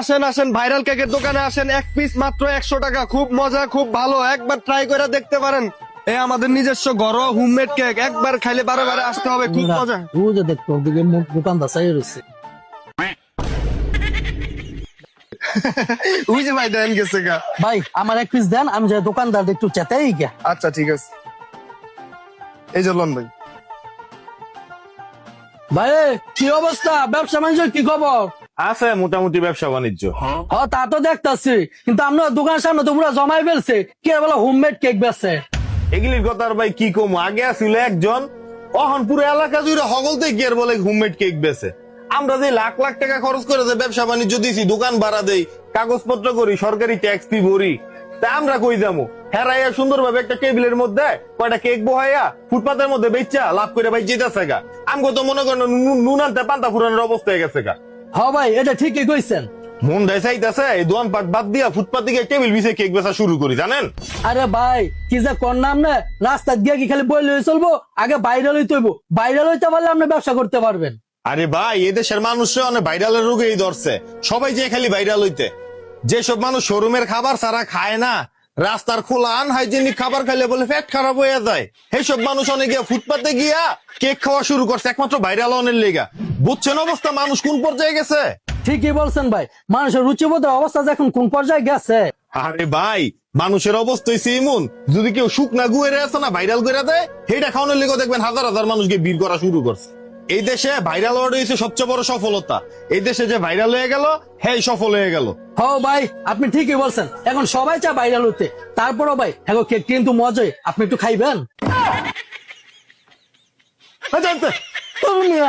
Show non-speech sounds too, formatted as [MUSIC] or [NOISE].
আসেন আসেন ভাইরাল কেকের দোকানে আসেন। এক পিস মাত্র একশো টাকা। খুব মজা খুব ভালো। একবার ট্রাই করে দেখতে পারেন। এই আমাদের নিজস্ব ঘরোয়া হোমমেড কেক একবার খাইলে বারে বারে আসতে হবে। খুব মজা। যে দেখতো মুখ দোকানদার চাই রয়েছে [LAUGHS] ওই যে ভাই দেন গেছে গা। ভাই আমার এক পিস দেন আমি যে দোকানদার একটু চেতাই গিয়া। আচ্ছা ঠিক আছে। এই যে লন ভাই। ভাই কি অবস্থা? ব্যবসা বাণিজ্য কি খবর? আছে মোটামুটি ব্যবসা বাণিজ্য। হ তা তো দেখতাছি। কিন্তু আপনার দোকান সামনে তো পুরো জমাই ফেলছে। কে আর বলে হোমমেড কেক বেচছে এগুলির কথা আর ভাই কি কম? আগে আসিল একজন অহন পুরো এলাকা জুড়ে হগলতে গিয়ে বলে হোমমেড কেক বেছে আমরা যে লাখ লাখ টাকা খরচ করে যে ব্যবসা বাণিজ্য দিছি দোকান ভাড়া দেই কাগজপত্র করি সরকারি ট্যাক্স ফি ভরি তা আমরা কই যাব? হেরাইয়া সুন্দরভাবে একটা টেবিলের মধ্যে কয়টা কেক বহাইয়া ফুটপাতের মধ্যে বেচা লাভ করে ভাই যেতেছে গা। আমগো তো মনে করেন নু- নুন আনতে পান্তা ফুরানোর অবস্থা হয়ে গেছে গা। হ ভাই এটা ঠিকই কইছেন। মন এই দোয়ান পাট বাদ দিয়া ফুটপাত দিকে টেবিল বিছে কেক বেচা শুরু করি জানেন? আরে ভাই কি যে কর নাম না রাস্তা দিয়ে কি খালি বই লই চলবো? আগে বাইরে লইতে হইব বাইরে লইতে পারলে আপনি ব্যবসা করতে পারবেন। আরে ভাই এদেশের মানুষরা অনেক ভাইরালের রোগেই ধরছে। সবাই যে খালি ভাইরাল হইতে যেসব মানুষ শোরুমের খাবার ছাড়া খায় না রাস্তার খোলা আনহাইজেনিক খাবার খাইলে বলে পেট খারাপ হয়ে যায়। সেইসব মানুষ অনেক ফুটপাতে গিয়া কেক খাওয়া শুরু করছে একমাত্র ভাইরাল অনের লেগা। বুঝছেন অবস্থা মানুষ কোন পর্যায়ে গেছে? ঠিকই বলছেন ভাই মানুষের রুচিবোধের অবস্থা যে এখন কোন পর্যায়ে গেছে? আরে ভাই মানুষের অবস্থা হইছে এমন। যদি কেউ শুকনা গুয়ে আছে না ভাইরাল করে দেয় সেইটা খাওয়ানোর লেগে দেখবেন হাজার হাজার মানুষকে ভিড় করা শুরু করছে। এই দেশে ভাইরাল হওয়াটা হয়েছে সবচেয়ে বড় সফলতা। এই দেশে যে ভাইরাল হয়ে গেল হ্যাঁ সফল হয়ে গেল। হ ভাই আপনি ঠিকই বলছেন। এখন সবাই চা ভাইরাল হতে তারপরও ভাই হ্যাঁ কেক কিন্তু মজাই। আপনি একটু খাইবেন? আচ্ছা, আচ্ছা। মিয়া।